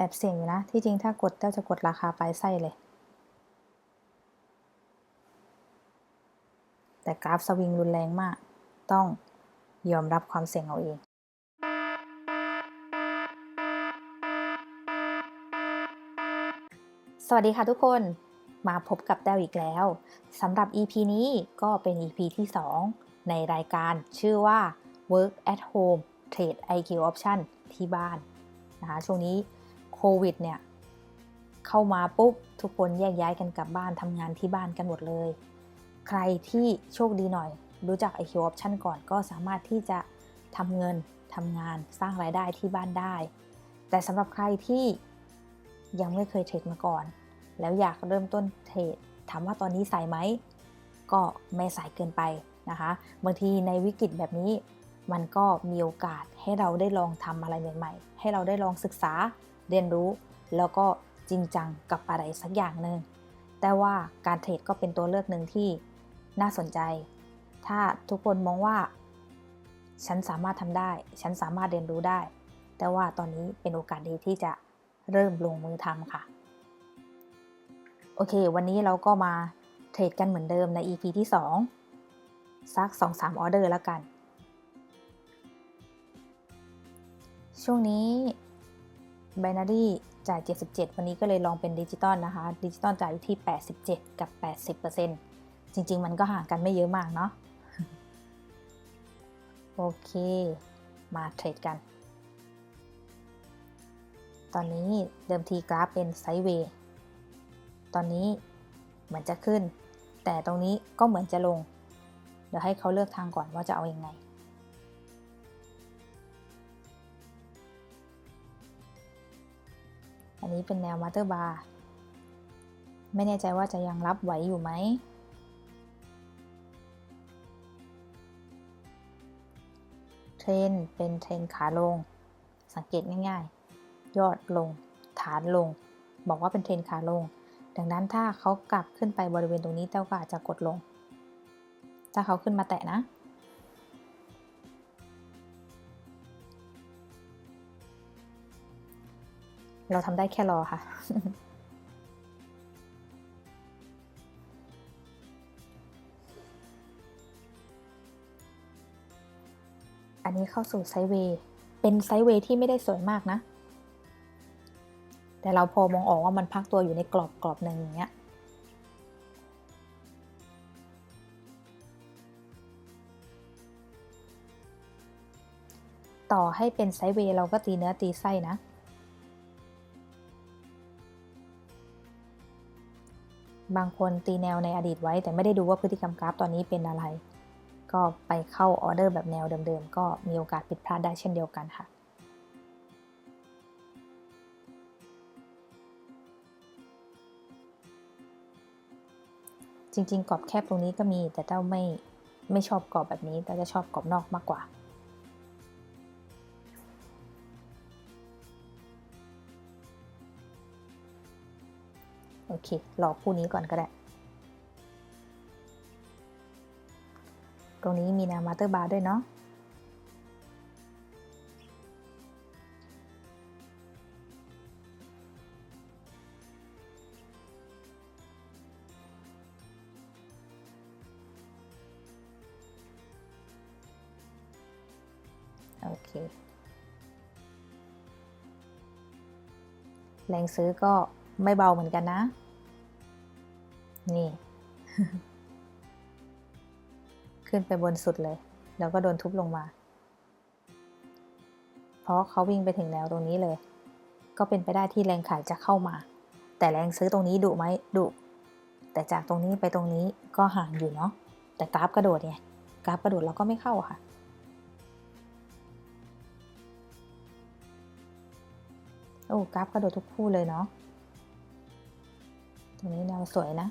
แอบเสี่ยงอยู่นะ ที่จริงถ้ากดเต้าจะกดราคาปลายไส้เลย แต่กราฟสวิงรุนแรงมาก ต้องยอมรับความเสี่ยงเอาเองสวัสดีค่ะทุกคนมาพบกับแต้วอีกแล้วสำหรับ EP นี้ก็เป็น EP ที่ 2 ในรายการชื่อว่า Work at Home Trade IQ Option ที่บ้านนะคะช่วงนี้ โควิดเนี่ยเข้ามาปุ๊บทุกคนแยกย้ายกันกลับบ้านทำงานที่บ้านกันหมดเลย ใครที่โชคดีหน่อย รู้จัก IQ Option ก่อนก็สามารถที่จะทำเงินทำงานสร้างรายได้ที่บ้านได้ แต่สำหรับใครที่ยังไม่เคยเทรดมาก่อน แล้วอยากเริ่มต้นเทรดถามว่าตอนนี้ใสายไหม ก็ไม่ใสายเกินไปนะคะ บางทีในวิกฤตแบบนี้มันก็มีโอกาสให้เราได้ลองทำอะไรใหม่ ๆ ให้เราได้ลองศึกษา เรียนรู้ แล้วก็จริงจังกับอะไรสักอย่างหนึ่งแต่ว่าการเทรดก็เป็นตัวเลือกหนึ่งที่น่าสนใจ ถ้าทุกคนมองว่า ฉันสามารถทำได้ ฉันสามารถเรียนรู้ได้ แต่ว่าตอนนี้เป็นโอกาสดีที่จะเริ่มลงมือทำค่ะ โอเค วันนี้เราก็มาเทรดกันเหมือนเดิมใน EP ที่ 2 สัก 2-3 ออเดอร์แล้วกัน ช่วงนี้ Binary จ่าย 77 วันนี้ก็เลยลองเป็นดิจิตอลนะคะ ดิจิตอลจ่ายอยู่ที่ 87 กับ 80%จริง ๆ มันก็ห่างกันไม่เยอะมากเนาะ โอเค มาเทรดกัน ตอนนี้เดิมทีกราฟเป็นไซด์เวย์ ตอนนี้เหมือนจะขึ้น แต่ตรงนี้ก็เหมือนจะลง เดี๋ยวให้เขาเลือกทางก่อนว่าจะเอาอยัางไง อันนี้เป็นแนวมาเตอร์บาร์ไม่แน่ใจว่าจะยังรับไหวอยู่ไหม เทรนเป็นเทรนขาลง สังเกตง่ายๆ ยอดลง ฐานลง บอกว่าเป็นเทรนขาลง ดังนั้นถ้าเขากลับขึ้นไปบริเวณตรงนี้เต้าก็อาจจะกดลง ถ้าเขาขึ้นมาแตะนะ เราทำได้แค่รอค่ะ อันนี้เข้าสู่ไซเวย์เป็นไซเวย์ที่ไม่ได้สวยมากนะ แต่เราพอมองออกว่ามันพักตัวอยู่ในกรอบกรอบหนึ่งอย่างเงี้ยต่อให้เป็นไซเวย์เราก็ตีเนื้อตีไส้นะ บางคนตีแนวในอดีตไว้ แต่ไม่ได้ดูว่าพฤติกรรมกราฟตอนนี้เป็นอะไร ก็ไปเข้าออเดอร์แบบแนวเดิมๆ ก็มีโอกาสผิดพลาดได้เช่นเดียวกันค่ะ จริงๆ กรอบแคบตรงนี้ก็มีแต่เต้าไม่ไม่ชอบกรอบแบบนี้แต่จะชอบกรอบนอกมากกว่า อเครอคู่นี้ก่อนก็ได้ ตรงนี้มีแนวมาเตอร์บาร์ด้วยเนาะโอเค แรงซื้อก็ไม่เบาเหมือนกันนะ นี่ ขึ้นไปบนสุดเลย แล้วก็โดนทุบลงมา เพราะเขาวิ่งไปถึงแนวตรงนี้เลย ก็เป็นไปได้ที่แรงขายจะเข้ามา แต่แรงซื้อตรงนี้ดุไหมดุ แต่จากตรงนี้ไปตรงนี้ก็ห่างอยู่เนาะ แต่กราฟกระโดดไงกราฟกระโดดเราก็ไม่เข้าค่ะ โอ้กราฟกระโดดทุกคู่เลยเนาะตรงนี้แนวสวยนะ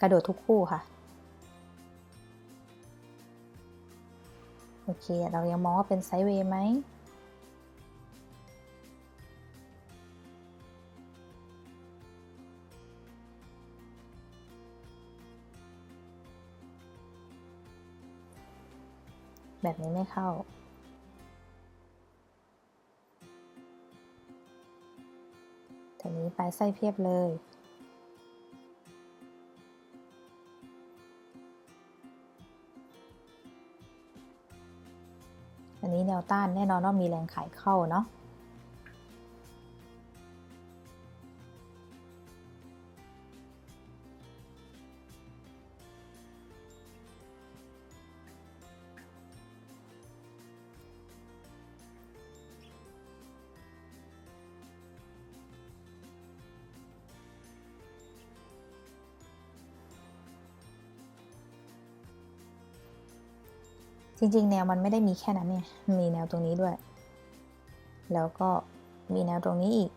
กระโดดทุกคู่ค่ะ โอเค เรายังมองว่าเป็นไซด์เวย์ไหมแบบนี้ไม่เข้าแทีนี้ไปลไส้เพียบเลย อันนี้แนวต้านแน่นอนว่ามีแรงขายเข้าเนาะ จริง ๆ แนวมันไม่ได้มีแค่นั้นเนี่ย มีแนวตรงนี้ด้วย แล้วก็มีแนวตรงนี้อีก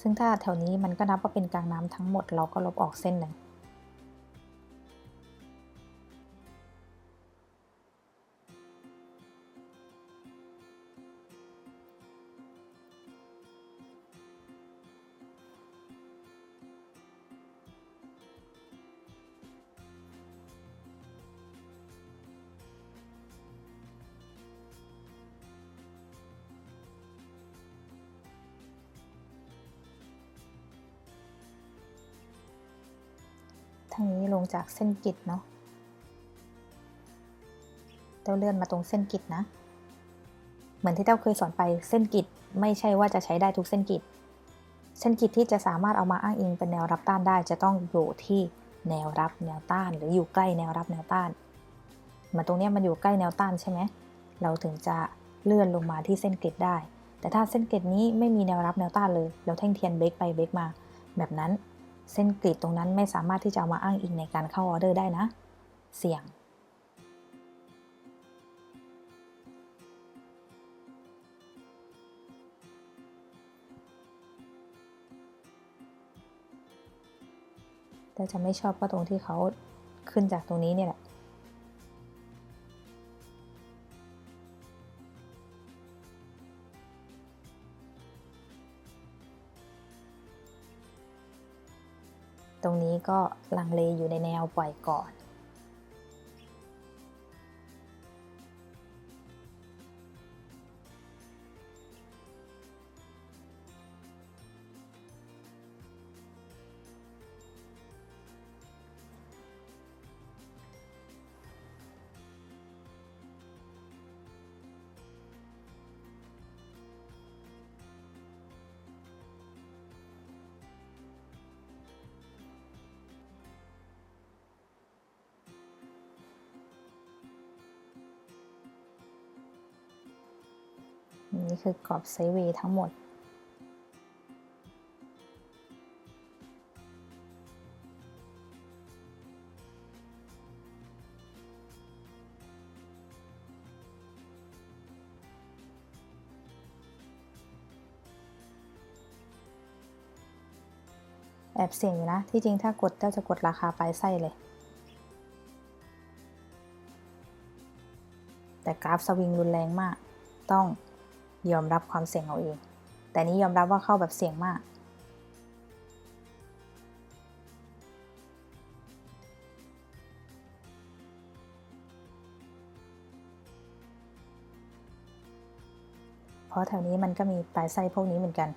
ซึ่งถ้าแถวนี้มันก็นับว่าเป็นกลางน้ำทั้งหมดเราก็ลบออกเส้นหนึ่ง จากเส้นกิจเนาะเต้าเลื่อนมาตรงเส้นกิจนะ เหมือนที่เต้าเคยสอนไปเส้นกิจไม่ใช่ว่าจะใช้ได้ทุกเส้นกิจ เส้นกิจที่จะสามารถเอามาอ้างอิงเป็นแนวรับต้านได้ จะต้องอยู่ที่แนวรับแนวต้าน หรืออยู่ใกล้แนวรับแนวต้านมือนตรงเนี้ยมันอยู่ใกล้แนวต้านใช่ไหมเราถึงจะเลื่อนลงมาที่เส้นกิจได้ แต่ถ้าเส้นกิจนี้ไม่มีแนวรับแนวต้านเลย เราแท่งเทียนเบรกไปเบรกมา แบบนั้น เส้นกรีดตรงนั้นไม่สามารถที่จะเอามาอ้างอิงในการเข้าออเดอร์ได้นะ เสี่ยง แต่จะไม่ชอบก็ตรงที่เขาขึ้นจากตรงนี้เนี่ยแหละ ตรงนี้ก็ลังเลอยู่ในแนวปล่อยก่อน คือกรอบไซเวย์ทั้งหมด แอบเสี่ยงอยู่นะ ที่จริงถ้ากดเจ้าจะกดราคาปลายไส้เลยแต่กราฟสวิงรุนแรงมาก ต้อง ยอมรับความเสี่ยงเอาเอง แต่นี้ยอมรับว่าเข้าแบบเสี่ยงมาก เพราะแถวนี้มันก็มีปลายไส้พวกนี้เหมือนกัน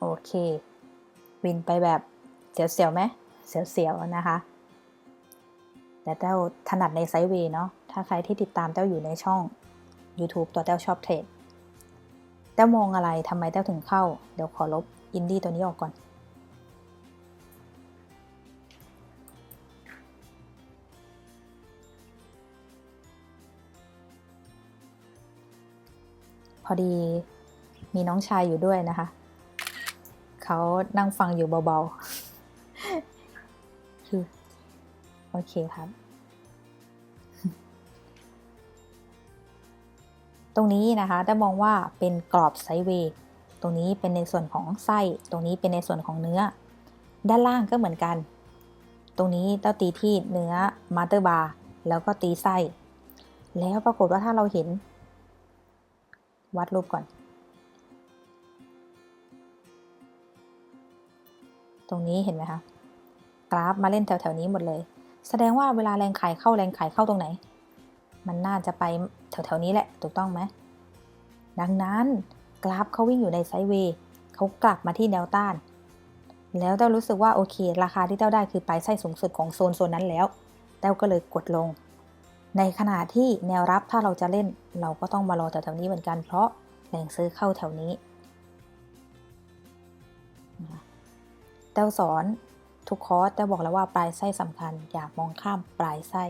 โอเค วินไปแบบเสียวๆไหมเสียวๆนะคะ แต่เต้าถนัดในไซด์เวย์เนาะ ถ้าใครที่ติดตามเต้าอยู่ในช่อง YouTube ตัวเต้าชอบเทรดเต้ามองอะไรทำไมเต้าถึงเข้า เดี๋ยวขอลบอินดี้ตัวนี้ออกก่อน พอดีมีน้องชายอยู่ด้วยนะคะ เขานั่งฟังอยู่เบาๆคือ อเคครับ ตรงนี้นะคะได้มองว่าเป็นกรอบไซเวย์ตรงนี้เป็นในส่วนของไส้ ตรงนี้เป็นในส่วนของเนื้อ ด้านล่างก็เหมือนกัน ตรงนี้เต้าตีที่เนื้อมาเตอร์บาร์แล้วก็ตีไส้ แล้วปรากฏว่าถ้าเราเห็น วัดรูปก่อน ตรงนี้เห็นไหมคะ กราฟมาเล่นแถวๆนี้หมดเลย แสดงว่าเวลาแรงขายเข้าแรงขายเข้าตรงไหน มันน่าจะไปแถวๆนี้แหละ ถูกต้องไหม ดังนั้นกราฟเขาวิ่งอยู่ในไซด์เวย์เขากลับมาที่แนวต้าน แล้วเต้ารู้สึกว่าโอเค ราคาที่เต้าได้คือปลายไส้สูงสุดของโซนโซนนั้นแล้ว เต้าก็เลยกดลง ในขณะที่แนวรับถ้าเราจะเล่น เราก็ต้องมารอแถวๆนี้เหมือนกัน เพราะแรงซื้อเข้าแถวนี้เต้าสอน ทุกคอร์สเต้าบอกแล้วว่าปลายไส้สำคัญ อย่ามองข้ามปลายไส้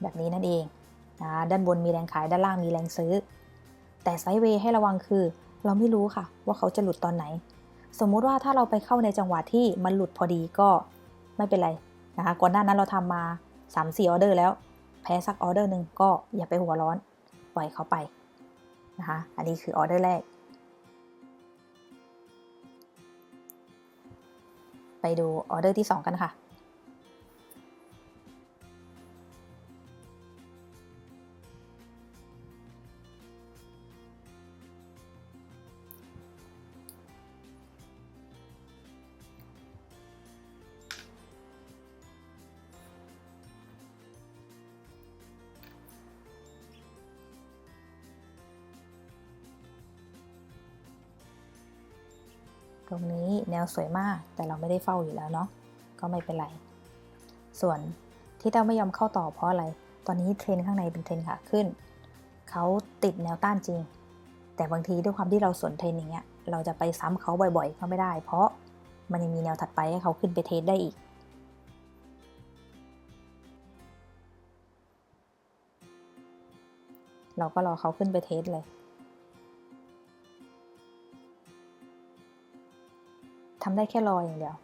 แบบนี้นั่นเองนะด้านบนมีแรงขายด้านล่างมีแรงซื้อ แต่ไซด์เวย์ให้ระวังคือ เราไม่รู้ค่ะ ว่าเขาจะหลุดตอนไหน สมมุติว่าถ้าเราไปเข้าในจังหวะที่มันหลุดพอดีก็ไม่เป็นไรนะคะก่อนหน้านั้นเราทำมา 3-4ออเดอร์แล้ว แพ้สักออเดอร์หนึ่งก็อย่าไปหัวร้อน ปล่อยเขาไปนะคะอันนี้คือออเดอร์แรก ไปดูออเดอร์ที่ 2 กันค่ะ ตรงนี้แนวสวยมากแต่เราไม่ได้เฝ้าอยู่แล้วเนาะก็ไม่เป็นไร ส่วนที่เต้าไม่ยอมเข้าต่อเพราะอะไร ตอนนี้เทรนข้างในเป็นเทรนขาขึ้น เขาติดแนวต้านจริง แต่บางทีด้วยความที่เราสวนเทรนอย่างเงี้ย เราจะไปซ้ำเขาบ่อยๆ ก็ไม่ได้ เพราะมันยังมีแนวถัดไปให้เขาขึ้นไปเทรดได้อีก เราก็รอเขาขึ้นไปเทสเลย ทำได้แค่รออย่างเดียว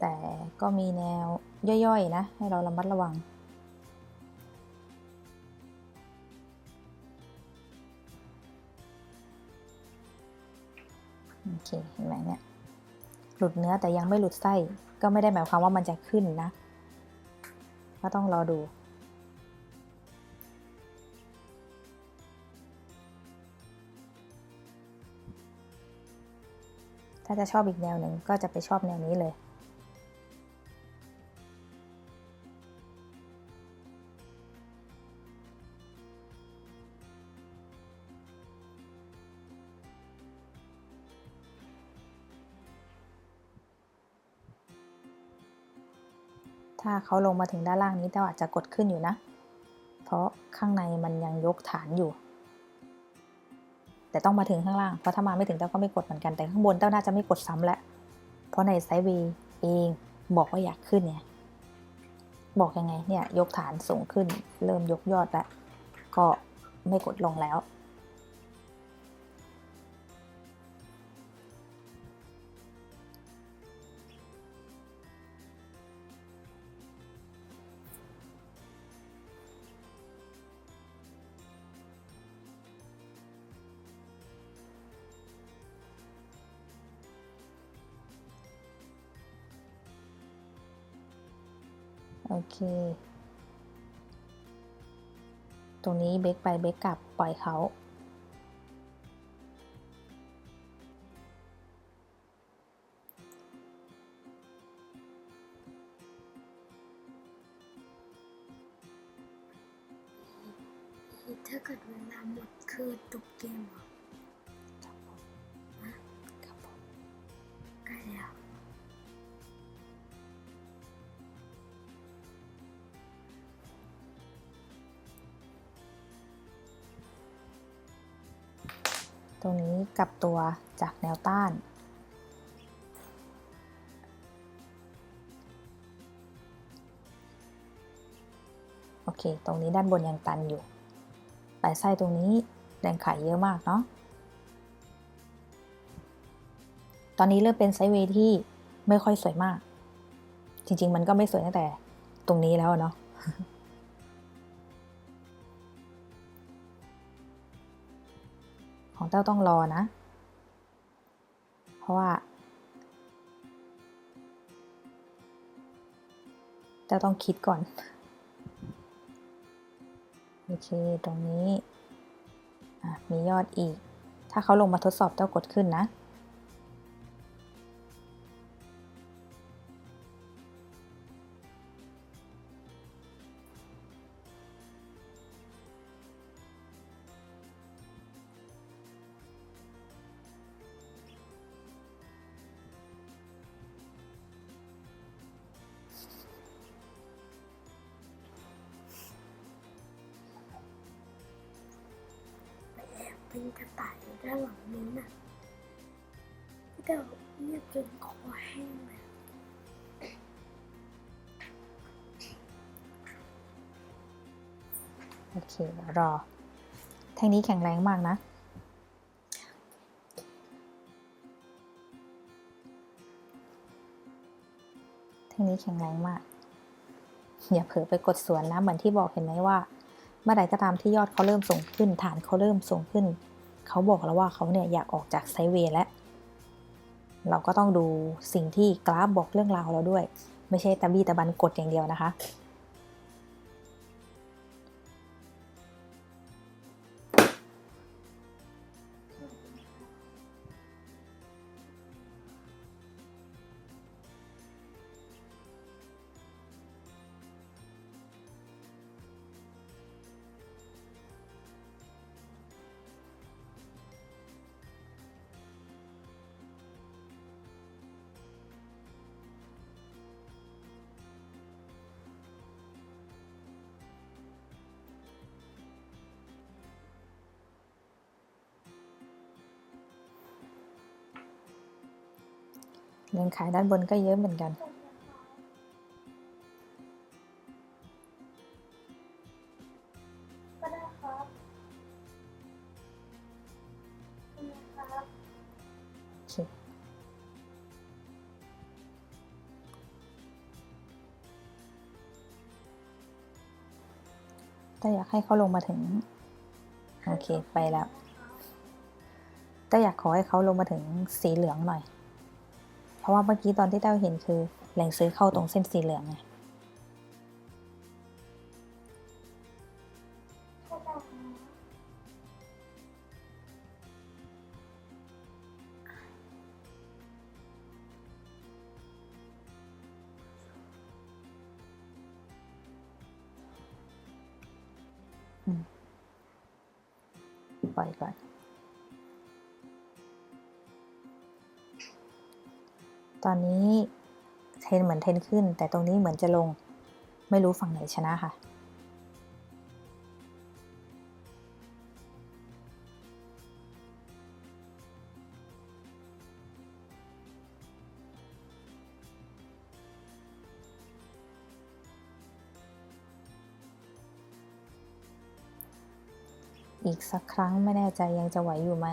แต่ก็มีแนวย่อยๆนะ ให้เราระมัดระวัง โอเค เห็นไหมเนี่ย หลุดเนื้อแต่ยังไม่หลุดไส้ ก็ไม่ได้หมายความว่ามันจะขึ้นนะ ก็ต้องรอดู ถ้าจะชอบอีกแนวหนึ่งก็จะไปชอบแนวนี้เลย ถ้าเขาลงมาถึงด้านล่างนี้แต่อาจจะกดขึ้นอยู่นะ เพราะข้างในมันยังยกฐานอยู่ แต่ต้องมาถึงข้างล่าง เพราะถ้ามาไม่ถึงเต้าก็ไม่กดเหมือนกันแต่ข้างบนเต้าน่าจะไม่กดซ้ำแล้วเพราะในไซด์เวย์เองบอกว่าอยากขึ้นเนี่ยบอกยังไงเนี่ยยกฐานสูงขึ้น เริ่มยกยอดแล้วก็ไม่กดลงแล้ว โอเค ตรงนี้เบรกไปเบรกกลับปล่อยเขา รงนี้กลับตัวจากแนวต้าน โอเค ตรงนี้ด้านบนยังตันอยู่ปลายไส้ตรงนี้แรงขายเยอะมากเนาะ ตอนนี้เริ่มเป็นไซด์เวย์ที่ไม่ค่อยสวยมาก จริง ๆ มันก็ไม่สวยตั้งแต่ตรงนี้แล้วเนาะ ของเต้าต้องรอนะ เพราะว่าเต้าต้องคิดก่อน โอเค ตรงนี้มียอดอีก ถ้าเขาลงมาทดสอบเต้ากดขึ้นนะ รอ แท่งนี้แข็งแรงมากนะ แท่งนี้แข็งแรงมาก อย่าเผลอไปกดสวนนะ เหมือนที่บอกเห็นไหมว่า เมื่อใดก็ตามที่ยอดเขาเริ่มส่งขึ้น ฐานเขาเริ่มส่งขึ้น เขาบอกแล้วว่าเขาเนี่ยอยากออกจากไซเวย์แล้ว เราก็ต้องดูสิ่งที่กราฟบอกเรื่องราวเราด้วย ไม่ใช่ตะบี้ตะบันกดอย่างเดียวนะคะ เงินขายด้านบนก็เยอะเหมือนกันได้ครับครับโอเคแต่อยากให้เขาลงมาถึง โอเค ไปแล้ว แต่อยากขอให้เขาลงมาถึงสีเหลืองหน่อย เพราะว่าเมื่อกี้ตอนที่เต้าเห็นคือแหล่งซื้อเข้าตรงเส้นสีเหลืองไง ตอนนี้เทนเหมือนเทนขึ้น แต่ตรงนี้เหมือนจะลง ไม่รู้ฝั่งไหนชนะค่ะ อีกสักครั้งไม่แน่ใจยังจะไหวอยู่ไหม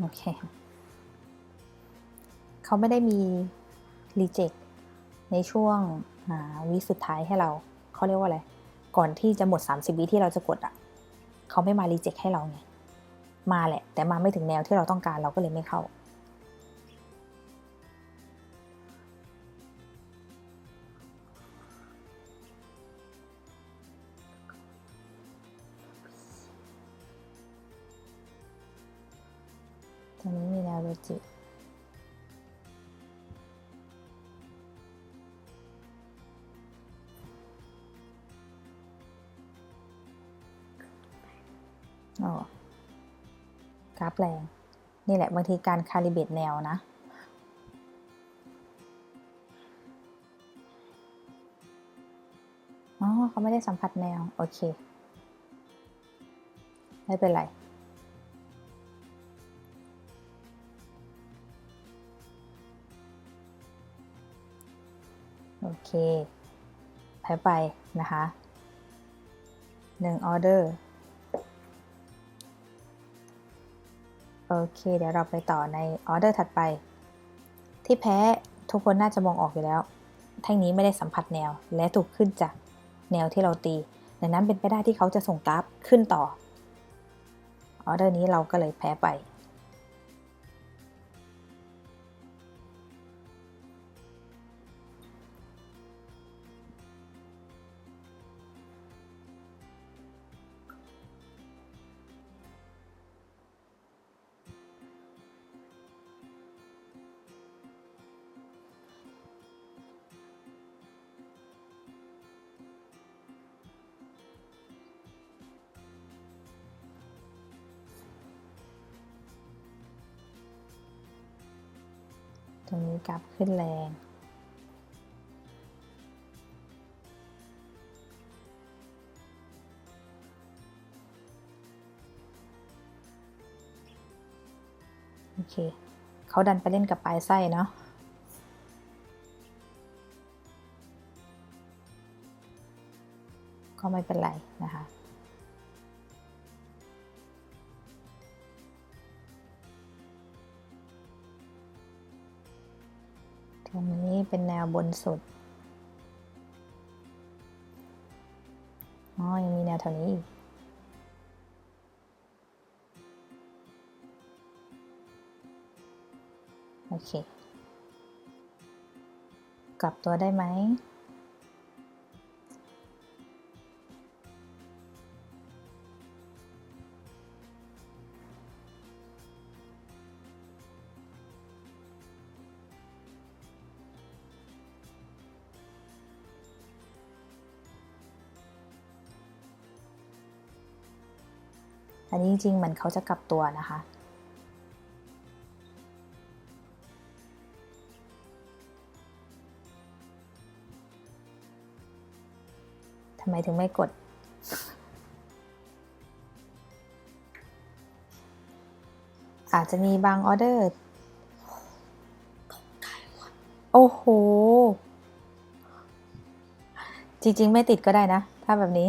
โอเค เขาไม่ได้มีรีเจ็คในช่วงวิสุดท้ายให้เรา เขาเรียกว่าอะไร ก่อนที่จะหมด 30 วิที่เราจะกดอะ เขาไม่มารีเจ็คให้เราไง มาแหละ แต่มาไม่ถึงแนวที่เราต้องการเราก็เลยไม่เข้า กราฟแรง นี่แหละบางทีการคาลิเบตแนวนะ อ๋อเขาไม่ได้สัมผัสแนว โอเค ไม่เป็นไรโอเคแพ้ไปนะคะหนึ่งออเดอร์ โอเคเดี๋ยวเราไปต่อในออเดอร์ถัดไป ที่แพ้ทุกคนน่าจะมองออกอยู่แล้ว แท่งนี้ไม่ได้สัมผัสแนว และถูกขึ้นจากแนวที่เราตีดังนั้นเป็นไปได้ที่เขาจะส่งกราฟขึ้นต่อออเดอร์นี้เราก็เลยแพ้ไป กราฟขึ้นแรง โอเค เขาดันไปเล่นกับปลายไส้เนาะก็ไม่เป็นไรนะคะ เป็นแนวบนสุด อ๋อ ยังมีแนวแถวนี้อีก โอเค กลับตัวได้ไหม อันนี้จริงๆเหมือนเขาจะกลับตัวนะคะ ทำไมถึงไม่กด อาจจะมีบางออเดอร์ โอ้โห จริง ๆ ไม่ติดก็ได้นะ ถ้าแบบนี้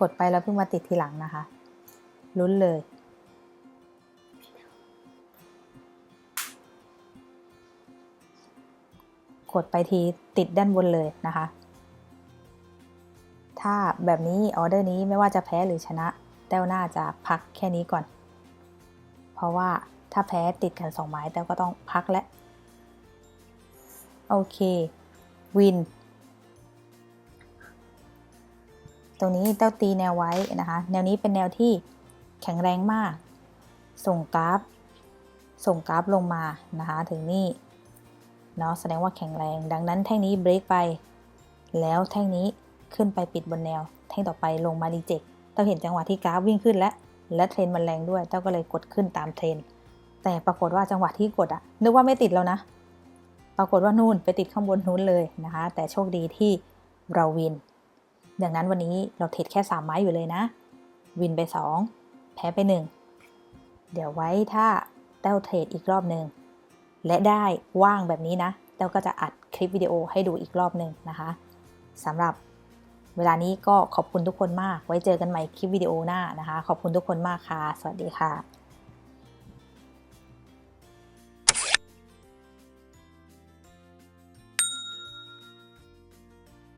กดไปแล้วเพิ่งมาติดทีหลังนะคะ ลุ้นเลย กดไปทีติดด้านบนเลยนะคะ ถ้าแบบนี้ออเดอร์นี้ไม่ว่าจะแพ้หรือชนะ แต้วน่าจะพักแค่นี้ก่อน เพราะว่าถ้าแพ้ติดกันสองไม้แต้วก็ต้องพักแล้วโอเค วิน ตรงนี้แต้วตีแนวไว้นะคะ แนวนี้เป็นแนวที่แข็งแรงมาก ส่งกราฟ ส่งกราฟลงมานะคะ ถึงนี่เนาะแสดงว่าแข็งแรง ดังนั้นแท่งนี้เบรกไป แล้วแท่งนี้ขึ้นไปปิดบนแนว แท่งต่อไปลงมารีเจ็คเต้าเห็นจังหวะที่กราฟวิ่งขึ้นและและเทรนมันแรงด้วยเต้าก็เลยกดขึ้นตามเทรนแต่ปรากฏว่าจังหวะที่กดอะนึกว่าไม่ติดแล้วนะ ปรากฏว่านู่นไปติดข้างบนนู้นเลยนะคะ แต่โชคดีที่เราวิน ดังนั้นวันนี้เราเทรดแค่ 3 ไม้อยู่เลยนะ วินไป 2 แพ้ไป 1 เดี๋ยวไว้ถ้าแต้วเทรดอีกรอบหนึ่งและได้ว่างแบบนี้นะแต้วก็จะอัดคลิปวิดีโอให้ดูอีกรอบหนึ่งนะคะสำหรับเวลานี้ก็ขอบคุณทุกคนมาก ไว้เจอกันใหม่คลิปวิดีโอหน้านะคะ ขอบคุณทุกคนมากค่ะ สวัสดีค่ะ